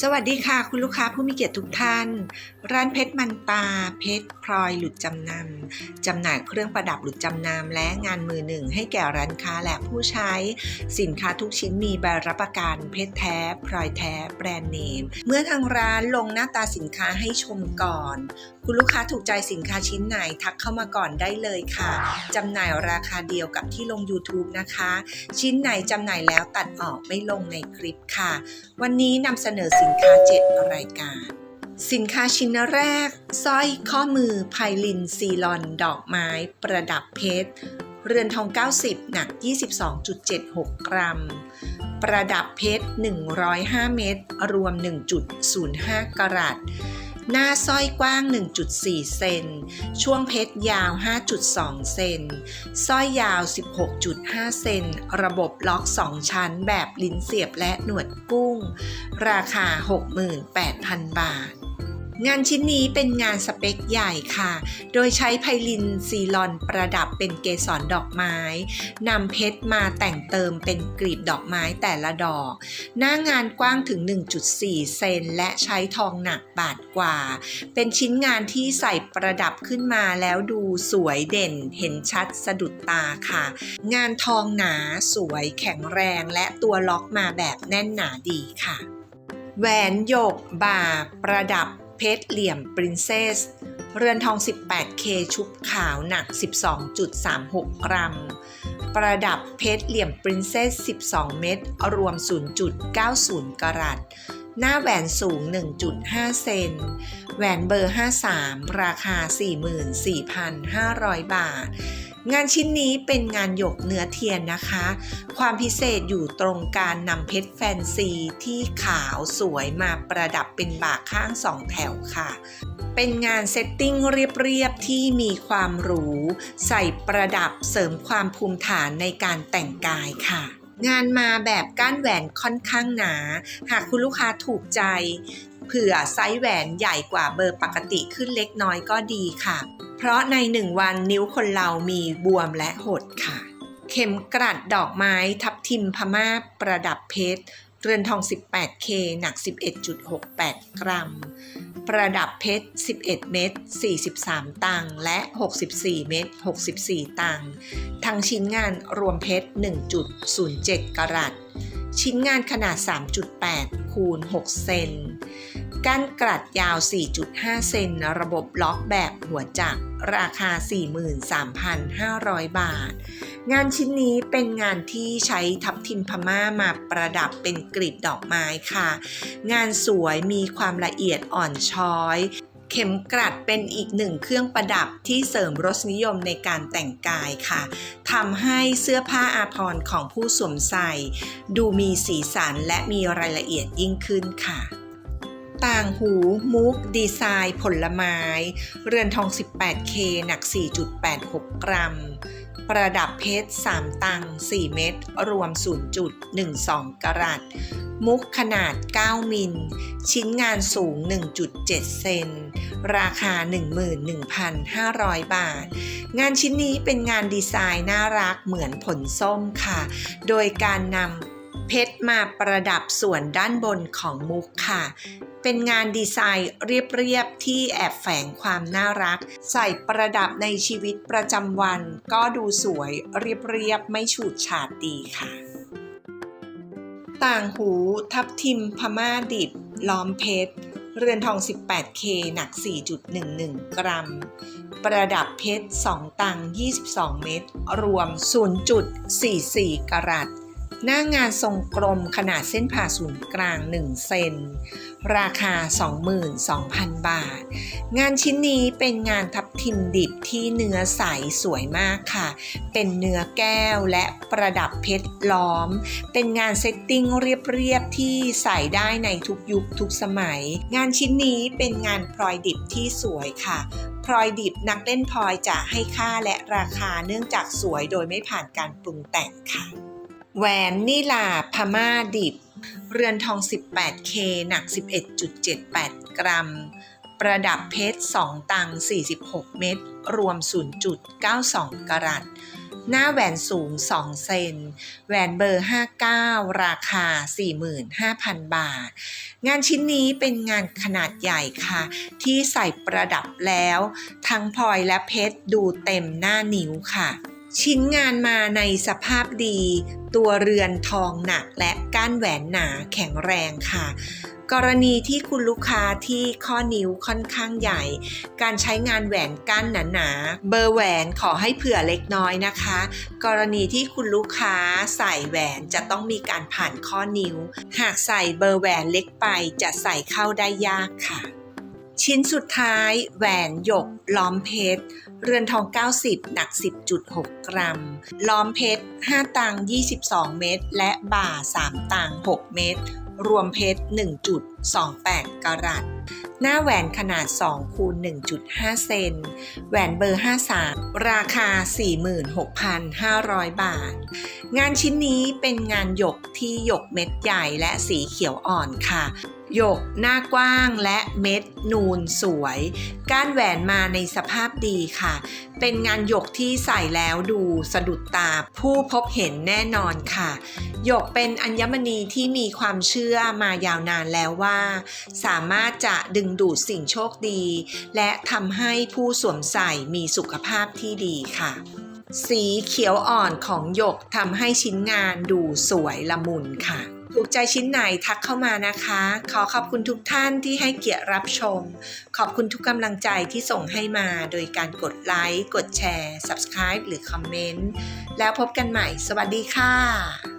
สวัสดีค่ะ คุณลูกค้าผู้มีเกียรติทุกท่าน ร้านเพชรมันตา เพชรพลอยหลุดจำนำจำหน่ายเครื่องประดับหลุดจำนำและงานมือหนึ่งให้แก่ร้านค้าและผู้ใช้ สินค้าทุกชิ้นมีใบรับประกันเพชรแท้พลอยแท้แบรนด์เนม เมื่อทางร้านลงหน้าตาสินค้าให้ชมก่อน คุณลูกค้าถูกใจสินค้าชิ้นไหนทักเข้ามาก่อนได้เลยค่ะจำหน่ายราคาเดียวกับที่ลง YouTube นะคะ ชิ้นไหนจำหน่ายแล้วตัดออกไม่ลงในคลิปค่ะ วันนี้นำเสนอสินค้า 7 รายการ สินค้าชิ้นแรกสร้อยข้อมือไพลินซีลอน ดอกไม้ ประดับเพชร เรือนทอง 90 หนัก 22.76 กรัม ประดับเพชร 105 เม็ดรวม 1.05 กรัต หน้าสร้อยกว้าง 1.4 เซน ช่วงเพชรยาว 5.2 เซน สร้อยยาว 16.5 เซน ระบบล็อก 2 ชั้นแบบลิ้นเสียบและหนวดกุ้ง ราคา 68,000 บาท งานชิ้นนี้เป็นงานสเปคใหญ่ค่ะ โดยใช้ไพลินซีลอนประดับเป็นเกสรดอกไม้ นำเพชรมาแต่งเติมเป็นกลีบดอกไม้แต่ละดอก หน้างานกว้างถึง 1.4 เซนและใช้ทองหนักบาทกว่า เป็นชิ้นงานที่ใส่ประดับขึ้นมาแล้วดูสวยเด่นเห็นชัดสะดุดตาค่ะ งานทองหนาสวยแข็งแรงและตัวล็อกมาแบบแน่นหนาดีค่ะ แหวนหยกบ่าประดับ ชรเหลี่ยมปรินเซส เรือนทอง 18K ชุบขาวหนัก 12.36 กรัม ประดับเพชรเหลี่ยมปรินเซส 12 เม็ดรวม 0.90 กรัตหน้าแหวนสูง 1.5 เซน แหวนเบอร์ 53 ราคา 44,500 บาท งานชิ้นนี้เป็นงานหยกเนื้อเทียนนะคะ ความพิเศษอยู่ตรงการนำเพชรแฟนซีที่ขาวสวยมาประดับเป็นบ่าข้างสองแถวค่ะ เป็นงานเซตติ้งเรียบๆ ที่มีความหรู ใส่ประดับเสริมความภูมิฐานในการแต่งกายค่ะ งานมาแบบก้านแหวนค่อนข้างหนา หากคุณลูกค้าถูกใจ เผื่อไซส์แหวนใหญ่กว่าเบอร์ปกติขึ้นเล็กน้อยก็ดีค่ะ เพราะในหนึ่งวันนิ้วคนเรามีบวมและหดค่ะ เข็มกลัดดอกไม้ทับทิมพม่าประดับเพชรเรือนทอง 18K หนัก 11.68 กรัม ประดับเพชร 11 เม็ด 43 ตังและ 64 เม็ด 64 ตังทั้งชิ้นงานรวมเพชร 1.07 กรัต ชิ้นงานขนาด 3.8 คูณ 6 เซนก้านกลัดยาว 4.5 เซน ระบบล็อกแบบหัวจักร ราคา 43,500 บาท งานชิ้นนี้เป็นงานที่ใช้ทับทิมพม่ามาประดับเป็นกลีบดอกไม้ค่ะ งานสวยมีความละเอียดอ่อนช้อย เข็มกลัดเป็นอีกหนึ่งเครื่องประดับที่เสริมรสนิยมในการแต่งกายค่ะทำให้เสื้อผ้าอาภรณ์ของผู้สวมใส่ ดูมีสีสันและมีรายละเอียดยิ่งขึ้นค่ะต่างหูมุก ดีไซน์ ผลไม้ เรือนทอง 18K หนัก 4.86 กรัม ประดับเพชร 3 ตัง 4 เม็ด รวม 0.12 กรัต มุกขนาด 9 มิล ชิ้นงานสูง 1.7 เซน ราคา 11,500 บาท งานชิ้นนี้เป็นงานดีไซน์น่ารักเหมือนผลส้มค่ะ โดยการนำ เพชรมาประดับส่วนด้านบนของมุกค่ะ เป็นงานดีไซน์เรียบๆที่แอบแฝงความน่ารัก ใส่ประดับในชีวิตประจำวัน ก็ดูสวยเรียบๆไม่ฉูดฉาดดีค่ะ ต่างหูทับทิมพม่าดิบ ล้อมเพชรเรือนทอง 18K หนัก 4.11 กรัม ประดับเพชร 2 ตัง 22 เม็ด รวม 0.44 กรัต หน้างานทรงกลมขนาดเส้นผ่าศูนย์กลาง 1 เซน ราคา 22,000 บาท งานชิ้นนี้เป็นงานทับทิมดิบที่เนื้อใสสวยมากค่ะ เป็นเนื้อแก้วและประดับเพชรล้อม เป็นงานเซตติ้งเรียบๆที่ใส่ได้ในทุกยุคทุกสมัย งานชิ้นนี้เป็นงานพลอยดิบที่สวยค่ะพลอยดิบนักเล่นพลอยจะให้ค่าและราคาเนื่องจากสวยโดยไม่ผ่านการปรุงแต่งค่ะ แหวนนิลาพม่าดิบ เรือนทอง 18K หนัก 11.78 กรัม ประดับเพชร 2 ตัง 46 เม็ด รวม 0.92 กรัต หน้าแหวนสูง 2 เซน แหวนเบอร์ 59 ราคา 45,000 บาท งานชิ้นนี้เป็นงานขนาดใหญ่ค่ะ ที่ใส่ประดับแล้ว ทั้งพลอยและเพชรดูเต็มหน้านิ้วค่ะ ชิ้นงานมาในสภาพดี ตัวเรือนทองหนักและก้านแหวนหนาแข็งแรงค่ะ กรณีที่คุณลูกค้าที่ข้อนิ้วค่อนข้างใหญ่ การใช้งานแหวนก้านหนาๆเบอร์แหวนขอให้เผื่อเล็กน้อยนะคะ กรณีที่คุณลูกค้าใส่แหวนจะต้องมีการผ่านข้อนิ้ว หากใส่เบอร์แหวนเล็กไปจะใส่เข้าได้ยากค่ะ ชิ้นสุดท้ายแหวนหยก ล้อมเพชร เรือนทอง 90 หนัก 10.6 กรัม ล้อมเพชร 5 ตัง 22 เม็ดและบ่า 3 ตัง 6 เม็ดรวมเพชร 1.28 กรัตหน้าแหวนขนาด 2 คูณ 1.5 เซน แหวนเบอร์ 53 ราคา 46,500 บาท งานชิ้นนี้เป็นงานหยกที่หยกเม็ดใหญ่และสีเขียวอ่อนค่ะ หยกหน้ากว้างและเม็ดนูนสวย ก้านแหวนมาในสภาพดีค่ะ เป็นงานหยกที่ใส่แล้วดูสะดุดตาผู้พบเห็นแน่นอนค่ะ หยกเป็นอัญมณีที่มีความเชื่อมายาวนานแล้วว่า สามารถจะดึงดูดสิ่งโชคดี และทำให้ผู้สวมใส่มีสุขภาพที่ดีค่ะสีเขียวอ่อนของหยกทำให้ชิ้นงานดูสวยละมุนค่ะ ถูกใจชิ้นไหนทักเข้ามานะคะ ขอขอบคุณทุกท่านที่ให้เกียรติรับชม ขอบคุณทุกกำลังใจที่ส่งให้มาโดยการกดไลค์ กดแชร์ Subscribe หรือคอมเมนต์ แล้วพบกันใหม่ สวัสดีค่ะ